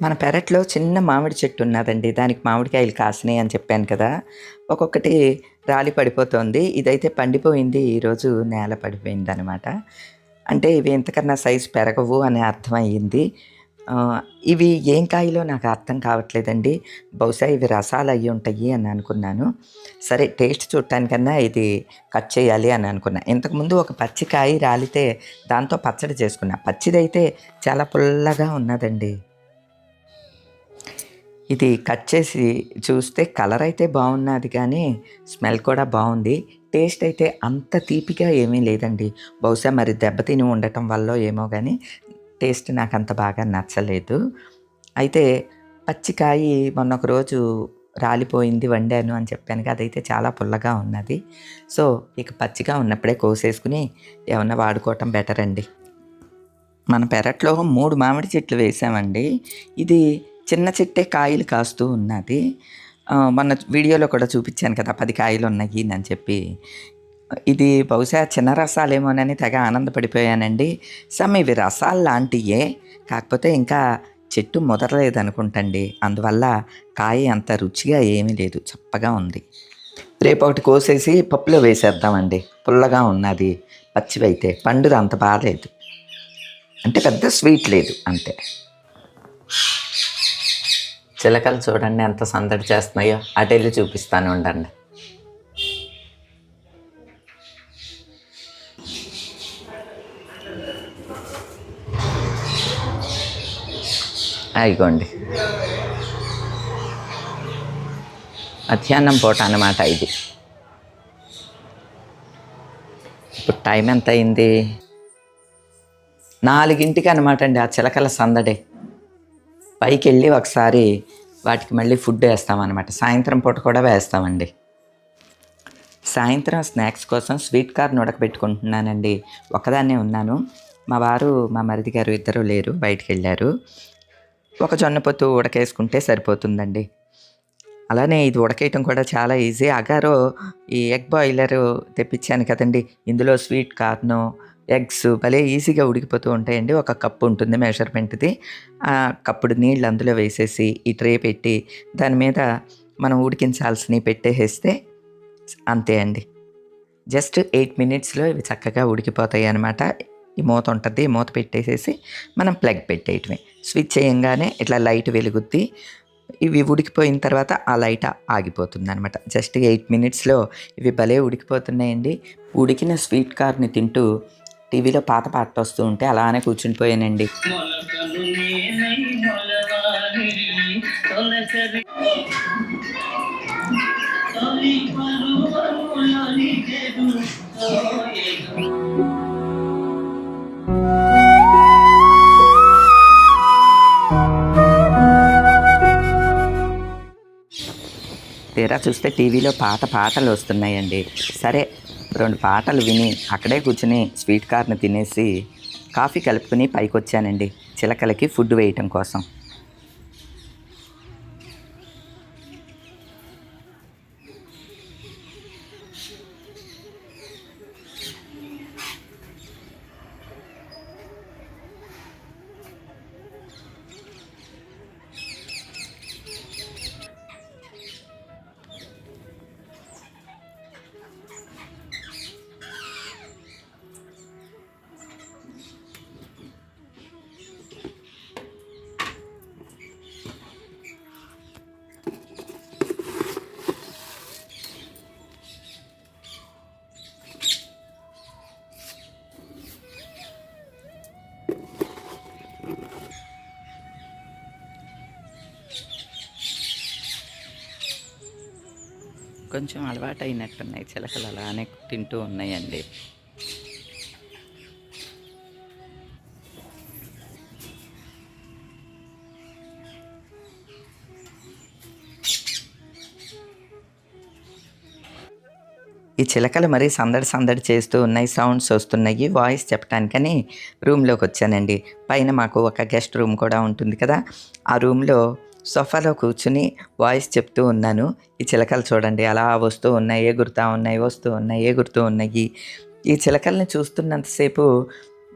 మన పెరట్లో చిన్న మామిడి చెట్టు ఉన్నదండి. దానికి మామిడికాయలు కాసినాయి అని చెప్పాను కదా! ఒక్కొక్కటి రాలి పడిపోతోంది. ఇదైతే పండిపోయింది. ఈరోజు నేల పడిపోయిందనమాట. అంటే ఇవి ఇంతకన్నా సైజు పెరగవు అని అర్థమయ్యింది. ఇవి ఏం కాయలో నాకు అర్థం కావట్లేదండి. బహుశా ఇవి రసాలు అయ్యి ఉంటాయి అని అనుకున్నాను. సరే టేస్ట్ చూడటానికన్నా ఇది కట్ చేయాలి అని అనుకున్నా. ఇంతకుముందు ఒక పచ్చి కాయ రాలితే దాంతో పచ్చడి చేసుకున్నా. పచ్చిదైతే చాలా పుల్లగా ఉన్నదండి. ఇది కట్ చేసి చూస్తే కలర్ అయితే బాగున్నది కానీ స్మెల్ కూడా బాగుంది. టేస్ట్ అయితే అంత తీపిగా ఏమీ లేదండి. బహుశా మరి దెబ్బతిని ఉండటం వల్ల ఏమో కానీ టేస్ట్ నాకు అంత బాగా నచ్చలేదు. అయితే పచ్చికాయ మొన్న ఒక రోజు రాలిపోయింది వండాను అని చెప్పాను కదా అదైతే చాలా పుల్లగా ఉన్నది. సో, ఇక పచ్చిగా ఉన్నప్పుడే కోసేసుకుని ఏమన్నా వాడుకోవటం బెటర్ అండి. మన పెరట్లో మూడు మామిడి చెట్లు వేసామండి. ఇది చిన్న చెట్టే కాయలు కాస్తూ ఉన్నది. మొన్న వీడియోలో కూడా చూపించాను కదా! పది కాయలు ఉన్నాయి అని చెప్పి. ఇది బహుశా చిన్న రసాలేమోనని తెగ ఆనందపడిపోయానండి. సమ్ ఇవి రసాలు లాంటియే. కాకపోతే ఇంకా చెట్టు ముదరలేదనుకుంటండి. అందువల్ల కాయ అంత రుచిగా ఏమీ లేదు. చప్పగా ఉంది. రేపొకటి కోసేసి పప్పులో వేసేద్దామండి. పుల్లగా ఉన్నది పచ్చివైతే. పండుది అంత బాగాలేదు అంటే పెద్ద స్వీట్ లేదు అంతే. చిలకలు చూడండి ఎంత సందడి చేస్తున్నాయో. అటు వెళ్ళి చూపిస్తాను ఉండండి. అయిగోండి. మధ్యాహ్నం పూట అన్నమాట ఇది. ఇప్పుడు టైం ఎంత అయింది? నాలుగింటికి అనమాట అండి ఆ చిలకల సందడి. పైకెళ్ళి ఒకసారి వాటికి మళ్ళీ ఫుడ్ వేస్తామన్నమాట. సాయంత్రం పూట కూడా వేస్తామండి. సాయంత్రం స్నాక్స్ కోసం స్వీట్ కార్న్ ఉడకబెట్టుకుంటున్నానండి. ఒకదాన్నే ఉన్నాను. మా వారు, మా మరిది గారు ఇద్దరు లేరు. బయటికెళ్ళారు. ఒక జొన్న పొత్తు ఉడకేసుకుంటే సరిపోతుందండి. అలానే ఇది ఉడకేయటం కూడా చాలా ఈజీ. అగారో ఈ ఎగ్ బాయిలరు తెప్పించాను కదండీ! ఇందులో స్వీట్ కార్ను, ఎగ్స్ భలే ఈజీగా ఉడికిపోతూ ఉంటాయండి. ఒక కప్పు ఉంటుంది మెజర్‌మెంట్‌ది. ఆ కప్పుడు నీళ్ళు అందులో వేసేసి ఈ ట్రే పెట్టి దాని మీద మనం ఉడికించాల్సినవి పెట్టేసేస్తే అంతే అండి. జస్ట్ ఎయిట్ మినిట్స్‌లో ఇవి చక్కగా ఉడికిపోతాయి అనమాట. ఈ మూత ఉంటుంది మూత పెట్టేసేసి మనం ప్లగ్ పెట్టేయటమే. స్విచ్ చేయంగానే ఇట్లా లైట్ వెలుగుద్ది. ఇవి ఉడికిపోయిన తర్వాత ఆ లైట్ ఆగిపోతుందనమాట. జస్ట్ ఎయిట్ మినిట్స్‌లో ఇవి భలే ఉడికిపోతున్నాయండి. ఉడికిన స్వీట్ కార్ని తింటూ టీవీలో పాత పాట వస్తూ ఉంటే అలానే కూర్చుండిపోయానండి. తీరా చూస్తే టీవీలో పాత పాటలు వస్తున్నాయండి. సరే రెండు పాటలు విని అక్కడే కూర్చొని స్వీట్ కార్ని తినేసి కాఫీ కలుపుకొని పైకొచ్చానండి. చిలకలకి ఫుడ్ వేయటం కోసం. కొంచెం అలవాటు అయినట్టున్నాయి చిలకలు అలానే తింటూ ఉన్నాయండి. ఈ చిలకలు మరీ సందడి సందడి చేస్తూ ఉన్నాయి. సౌండ్స్ వస్తున్నాయి. వాయిస్ చెప్పటానికని రూమ్‌లోకొచ్చానండి. పైన మాకు ఒక గెస్ట్ రూమ్ కూడా ఉంటుంది కదా! ఆ రూమ్‌లో సోఫాలో కూర్చొని వాయిస్ చెప్తూ ఉన్నాను. ఈ చిలకలు చూడండి అలా వస్తూ ఉన్నాయి, ఎగురుతా ఉన్నాయి, వస్తూ ఉన్నాయి, ఎగురుతూ ఉన్నాయి. ఈ చిలకల్ని చూస్తున్నంతసేపు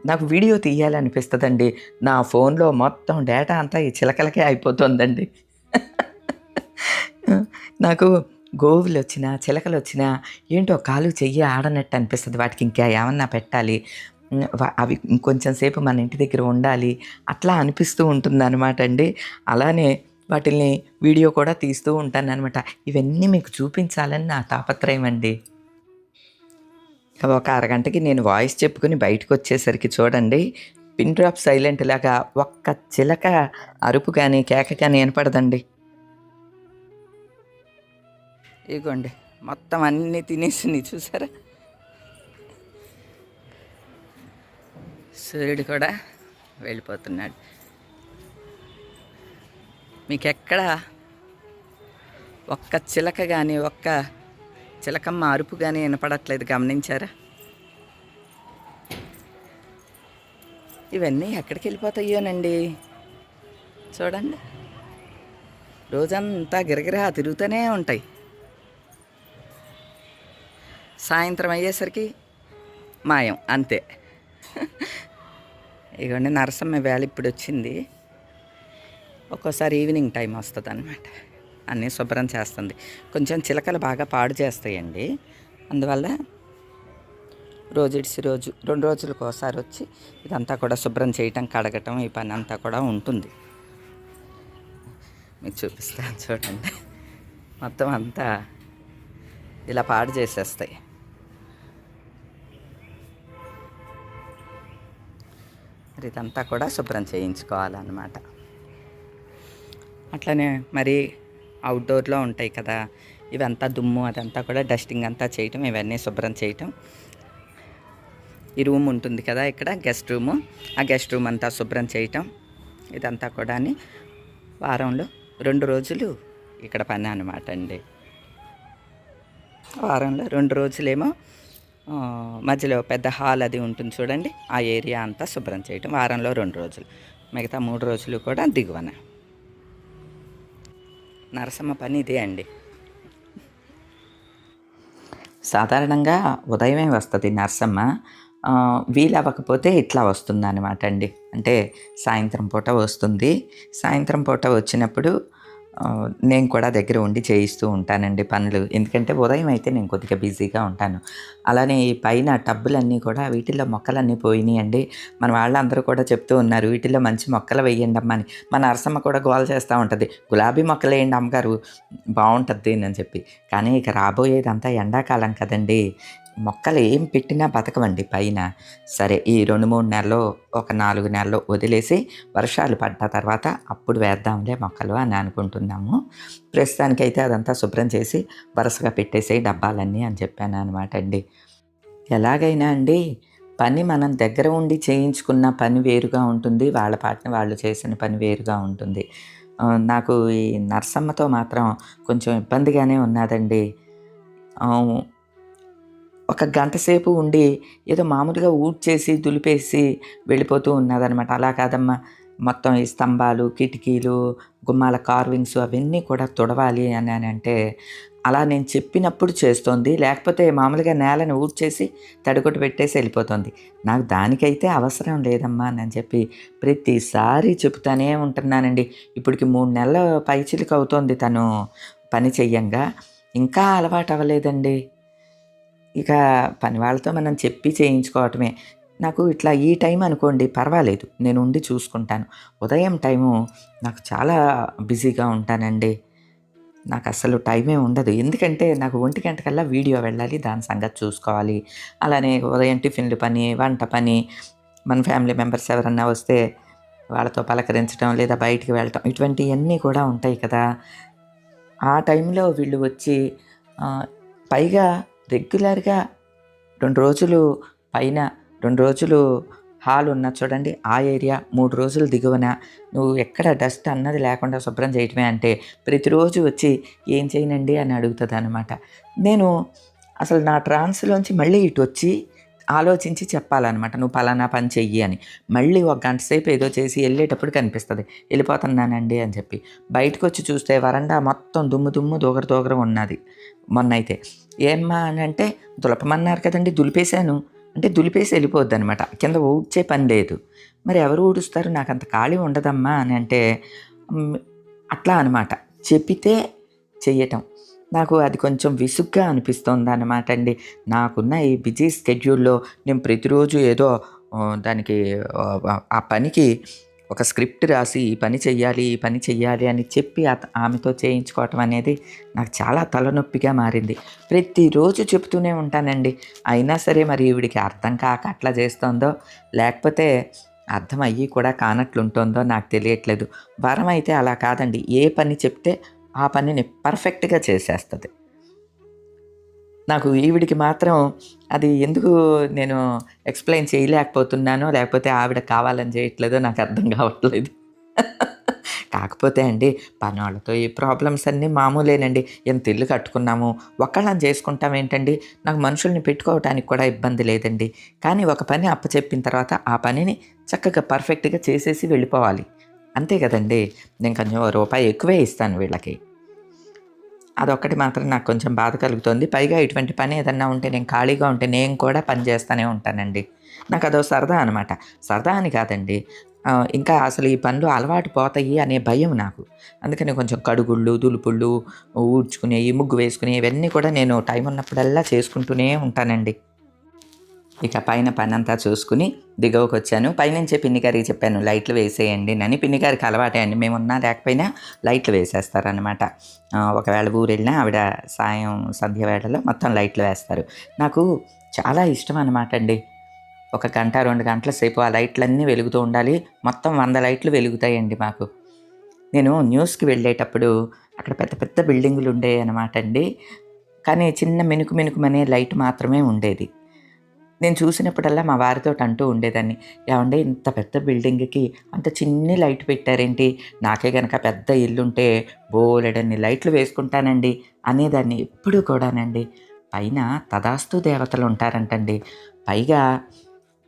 నాకు వీడియో తీయాలనిపిస్తుందండి. నా ఫోన్లో మొత్తం డేటా అంతా ఈ చిలకలకే అయిపోతుందండి. నాకు గోవులు వచ్చినా చిలకలు వచ్చినా ఏంటో కాలు చెయ్యి ఆడనట్టు అనిపిస్తుంది. వాటికి ఇంకా ఏమన్నా పెట్టాలి? అవి ఇంకొంచెం సేపు మన ఇంటి దగ్గర ఉండాలి? అట్లా అనిపిస్తూ ఉంటుంది అనమాట అండి. అలానే వాటిల్ని వీడియో కూడా తీస్తూ ఉంటాను అనమాట ఇవన్నీ మీకు చూపించాలని నా తాపత్రయం అండి. ఒక అరగంటకి నేను వాయిస్ చెప్పుకుని బయటకు వచ్చేసరికి చూడండి పిన్ డ్రాప్ సైలెంట్ లాగా ఒక్క చిలక అరుపు కానీ కేక కానీ వినపడదండి. ఇగోండి మొత్తం అన్నీ తినేసింది చూసారా? సూర్యుడు కూడా వెళ్ళిపోతున్నాడు. మీకు ఎక్కడ ఒక్క చిలక కానీ ఒక్క చిలకమ్మ అరుపు కానీ వినపడట్లేదు గమనించారా? ఇవన్నీ ఎక్కడికి వెళ్ళిపోతాయోనండి? చూడండి. రోజంతా గిరగిరా తిరుగుతూనే ఉంటాయి. సాయంత్రం అయ్యేసరికి మాయం అంతే. ఇగోండి నరసమ్మ వేళ ఇప్పుడు వచ్చింది ఒక్కోసారి ఈవినింగ్ టైం వస్తుంది అనమాట అన్నీ శుభ్రం చేస్తుంది. కొంచెం చిలకలు బాగా పాడు చేస్తాయండి. అందువల్ల రోజు ఇడిసి రోజు రెండు రోజులకు ఒకసారి వచ్చి ఇదంతా కూడా శుభ్రం చేయటం కడగటం ఈ పని అంతా కూడా ఉంటుంది. మీకు చూపిస్తాను చూడండి. మొత్తం అంతా ఇలా పాడు చేసేస్తాయి. మరి ఇదంతా కూడా శుభ్రం చేయించుకోవాలన్నమాట. అట్లనే మరి అవుట్డోర్లో ఉంటాయి కదా ఇవంతా దుమ్ము అదంతా కూడా డస్టింగ్ అంతా చేయటం ఇవన్నీ శుభ్రం చేయటం. ఈ రూమ్ ఉంటుంది కదా ఇక్కడ గెస్ట్ రూము ఆ గెస్ట్ రూమ్ అంతా శుభ్రం చేయటం. ఇదంతా కూడా వారంలో రెండు రోజులు ఇక్కడ పని అనమాట అండి. వారంలో రెండు రోజులేమో మధ్యలో పెద్ద హాల్ అది ఉంటుంది చూడండి ఆ ఏరియా అంతా శుభ్రం చేయటం. వారంలో రెండు రోజులు. మిగతా మూడు రోజులు కూడా దిగువన. నరసమ్మ పని ఇదే అండి. సాధారణంగా ఉదయమే వస్తుంది నరసమ్మ. వీలవ్వకపోతే ఇట్లా వస్తుంది అనమాట అండి. అంటే సాయంత్రం పూట వస్తుంది. సాయంత్రం పూట వచ్చినప్పుడు నేను కూడా దగ్గర ఉండి చేయిస్తూ ఉంటానండి పనులు. ఎందుకంటే ఉదయం అయితే నేను కొద్దిగా బిజీగా ఉంటాను. అలానే ఈ పైన టబ్బులన్నీ కూడా వీటిల్లో మొక్కలన్నీ పోయినాయి అండి మన వాళ్ళందరూ కూడా చెప్తూ ఉన్నారు వీటిల్లో మంచి మొక్కలు వేయండి అమ్మా అని. మన అరసమ్మ కూడా గోల చేస్తూ ఉంటుంది గులాబీ మొక్కలు వేయండి అమ్మగారు బాగుంటుంది అని చెప్పి. కానీ ఇక రాబోయేదంతా ఎండాకాలం కదండి. మొక్కలు ఏం పెట్టినా బతకవండి పైన. సరే ఈ రెండు మూడు నెలలు ఒక నాలుగు నెలలు వదిలేసి వర్షాలు పడ్డ తర్వాత అప్పుడు వేద్దాంలే మొక్కలు అని అనుకుంటున్నాము. ప్రస్తుతానికైతే అదంతా శుభ్రం చేసి వరుసగా పెట్టేసే డబ్బాలన్నీ అని చెప్పాను అనమాట అండి. ఎలాగైనా అండి పని మనం దగ్గర ఉండి చేయించుకున్న పని వేరుగా ఉంటుంది వాళ్ళ పాటిని వాళ్ళు చేసిన పని వేరుగా ఉంటుంది. నాకు ఈ నర్సమ్మతో మాత్రం కొంచెం ఇబ్బందిగానే ఉన్నదండి. ఒక గంట సేపు ఉండి ఏదో మామూలుగా ఊడ్చేసి దులిపేసి వెళ్ళిపోతూ ఉన్నదనమాట అలా కాదమ్మా. మొత్తం ఈ స్తంభాలు కిటికీలు గుమ్మాల కార్వింగ్స్ అవన్నీ కూడా తుడవాలి అని అంటే అలా నేను చెప్పినప్పుడు చేస్తోంది. లేకపోతే మామూలుగా నేలను ఊడ్చేసి తడిగొట్టు పెట్టేసి వెళ్ళిపోతుంది. నాకు దానికైతే అవసరం లేదమ్మా అని చెప్పి ప్రతిసారి చెప్తానే ఉంటున్నానండి. ఇప్పటికి మూడు నెలల పైచిలికి అవుతోంది తను. పని చెయ్యంగా. ఇంకా అలవాటు అవ్వలేదండి. ఇక పని వాళ్ళతో మనం చెప్పి చేయించుకోవటమే. నాకు ఇట్లా ఈ టైం అనుకోండి పర్వాలేదు నేను ఉండి చూసుకుంటాను. ఉదయం టైము నాకు చాలా బిజీగా ఉంటానండి. నాకు అసలు టైమే ఉండదు. ఎందుకంటే నాకు ఒంటి గంటకల్లా వీడియో వెళ్ళాలి దాని సంగతి చూసుకోవాలి. అలానే ఉదయం టిఫిన్లు పని వంట పని మన ఫ్యామిలీ మెంబర్స్ ఎవరన్నా వస్తే వాళ్ళతో పలకరించడం లేదా బయటికి వెళ్ళటం ఇటువంటివన్నీ కూడా ఉంటాయి కదా. ఆ టైంలో వీళ్ళు వచ్చి పైగా రెగ్యులర్గా రెండు రోజులు పైన రెండు రోజులు హాల్ ఉన్న చూడండి ఆ ఏరియా మూడు రోజులు దిగువన. నువ్వు ఎక్కడ డస్ట్ అన్నది లేకుండా శుభ్రం చేయటమే అంటే ప్రతిరోజు వచ్చి ఏం చేయనండి అని అడుగుతుంది అనమాట నేను అసలు నా ట్రాన్స్లోంచి మళ్ళీ ఇటు వచ్చి ఆలోచించి చెప్పాలన్నమాట. నువ్వు పలానా పని చెయ్యి అని. మళ్ళీ ఒక గంట సేపు ఏదో చేసి వెళ్ళేటప్పుడు కనిపిస్తుంది. వెళ్ళిపోతున్నానండి అని చెప్పి. బయటకు వచ్చి చూస్తే వరండా మొత్తం దుమ్ము దుమ్ము దూగర దూగర ఉన్నది. మొన్నైతే. ఏమ్మా అని అంటే దులపమన్నారు కదండి దులిపేశాను. అంటే దులిపేసి వెళ్ళిపోద్ది అనమాట కింద ఊడ్చే పని లేదు. మరి ఎవరు ఊడుస్తారు? నాకు అంత ఖాళీ ఉండదమ్మా అని అంటే అట్లా అనమాట చెప్పితే చెయ్యటం. నాకు అది కొంచెం విసుగ్గా అనిపిస్తుంది అనమాట అండి. నాకున్న ఈ బిజీ స్కెడ్యూల్లో నేను ప్రతిరోజు ఏదో దానికి ఆ, పనికి ఒక స్క్రిప్ట్ రాసి ఈ పని చెయ్యాలి ఈ పని చెయ్యాలి అని చెప్పి ఆమెతో చేయించుకోవటం అనేది నాకు చాలా తలనొప్పిగా మారింది. ప్రతిరోజు చెప్తూనే ఉంటానండి. అయినా సరే మరి ఈవిడికి అర్థం కాక అట్లా చేస్తుందో లేకపోతే అర్థం అయ్యి కూడా కానట్లుంటుందో నాకు తెలియట్లేదు. వరం అయితే అలా కాదండి. ఏ పని చెప్తే ఆ పనిని పర్ఫెక్ట్గా చేసేస్తుంది. నాకు ఈవిడికి మాత్రం అది ఎందుకు నేను ఎక్స్ప్లెయిన్ చేయలేకపోతున్నానో లేకపోతే ఆవిడ కావాలని చేయట్లేదో నాకు అర్థం కావట్లేదు. కాకపోతే అండి పనోళ్ళతో ఈ ప్రాబ్లమ్స్ అన్నీ మామూలేనండి. ఎంత ఇల్లు కట్టుకున్నాము ఒక్కళ్ళని చేసుకుంటాం ఏంటండి? నాకు మనుషుల్ని పెట్టుకోవడానికి కూడా ఇబ్బంది లేదండి. కానీ ఒక పని అప్పచెప్పిన తర్వాత ఆ పనిని చక్కగా పర్ఫెక్ట్గా చేసేసి వెళ్ళిపోవాలి. అంతే కదండి. నేను కొంచెం రూపాయి ఎక్కువే ఇస్తాను వీళ్ళకి. అదొక్కటి మాత్రం నాకు కొంచెం బాధ కలుగుతుంది. పైగా ఇటువంటి పని ఏదన్నా ఉంటే నేను ఖాళీగా ఉంటే నేను కూడా పని చేస్తూనే ఉంటానండి. నాకు అదో సరదా అనమాట సరదా అని కాదండి. ఇంకా అసలు ఈ పనులు అలవాటు పోతాయి అనే భయం నాకు. అందుకని కొంచెం కడుగుళ్ళు దులుపుళ్ళు ఊడ్చుకునేవి ముగ్గు వేసుకునే ఇవన్నీ కూడా నేను టైం ఉన్నప్పుడల్లా చేసుకుంటూనే ఉంటానండి. ఇక పైన పని అంతా చూసుకుని దిగువకు వచ్చాను పైనుంచే పిన్ని గారికి చెప్పాను లైట్లు వేసేయండి అని. పిన్ని గారికి అలవాటే అండి. మేము ఉన్నా లేకపోయినా లైట్లు వేసేస్తారనమాట ఒకవేళ ఊరు వెళ్ళినా ఆవిడ సాయం సంధ్య వేళలో మొత్తం లైట్లు వేస్తారు. నాకు చాలా ఇష్టం అనమాట అండి. ఒక గంట రెండు గంటల సేపు ఆ లైట్లన్నీ వెలుగుతూ ఉండాలి. మొత్తం వంద లైట్లు వెలుగుతాయండి మాకు. నేను న్యూస్కి వెళ్ళేటప్పుడు అక్కడ పెద్ద పెద్ద బిల్డింగులు ఉండేవి అనమాట అండి. కానీ చిన్న మెనుకు మెనుకుమనే లైట్ మాత్రమే ఉండేది. నేను చూసినప్పుడల్లా మా వారితో అంటూ ఉండేదాన్ని. ఏమంటే ఇంత పెద్ద బిల్డింగ్కి అంత చిన్ని లైట్ పెట్టారేంటి? నాకే కనుక పెద్ద ఇల్లుంటే బోలెడన్ని లైట్లు వేసుకుంటానండి అనేదాన్ని ఎప్పుడు కూడానండి. పైన తదాస్తు దేవతలు ఉంటారంటండి. పైగా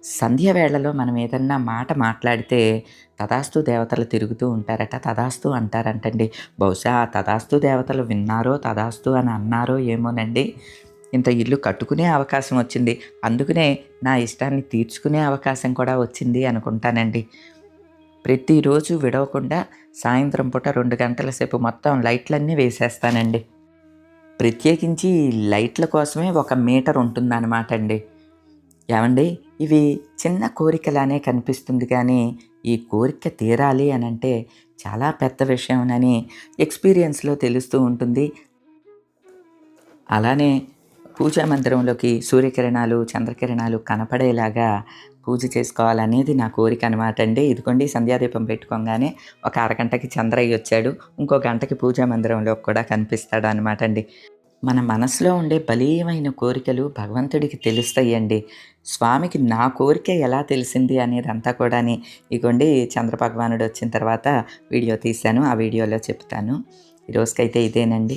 సంధ్య వేళలో మనం ఏదన్నా మాట మాట్లాడితే తదాస్తు దేవతలు తిరుగుతూ ఉంటారట తదాస్తు అంటారంటండి. బహుశా తదాస్తు దేవతలు విన్నారో తదాస్తు అని అన్నారో ఏమోనండి. ఇంత ఇల్లు కట్టుకునే అవకాశం వచ్చింది. అందుకనే నా ఇష్టాన్ని తీర్చుకునే అవకాశం కూడా వచ్చింది అనుకుంటానండి. ప్రతిరోజు విడవకుండా సాయంత్రం పూట రెండు గంటల సేపు మొత్తం లైట్లన్నీ వేసేస్తానండి. ప్రత్యేకించి లైట్ల కోసమే ఒక మీటర్ ఉంటుందన్నమాట అండి ఏమండి? ఇవి చిన్న కోరికలానే కనిపిస్తుంది కానీ ఈ కోరిక తీరాలి అని అంటే చాలా పెద్ద విషయం అని ఎక్స్పీరియన్స్లో తెలుస్తూ ఉంటుంది. అలానే పూజా మందిరంలోకి సూర్యకిరణాలు చంద్రకిరణాలు కనపడేలాగా పూజ చేసుకోవాలనేది నా కోరిక అనమాట అండి. ఇదిగోండి సంధ్యాదీపం పెట్టుకోగానే ఒక అరగంటకి చంద్రయ్య వచ్చాడు. ఇంకో గంటకి పూజా మందిరంలో కూడా కనిపిస్తాడు అనమాట అండి. మన మనసులో ఉండే బలీయమైన కోరికలు భగవంతుడికి తెలుస్తాయండి. స్వామికి నా కోరిక ఎలా తెలిసింది అనేది అంతా కూడా ఇగోండి చంద్ర భగవానుడు వచ్చిన తర్వాత వీడియో తీశాను ఆ వీడియోలో చెప్తాను. ఈరోజుకైతే ఇదేనండి.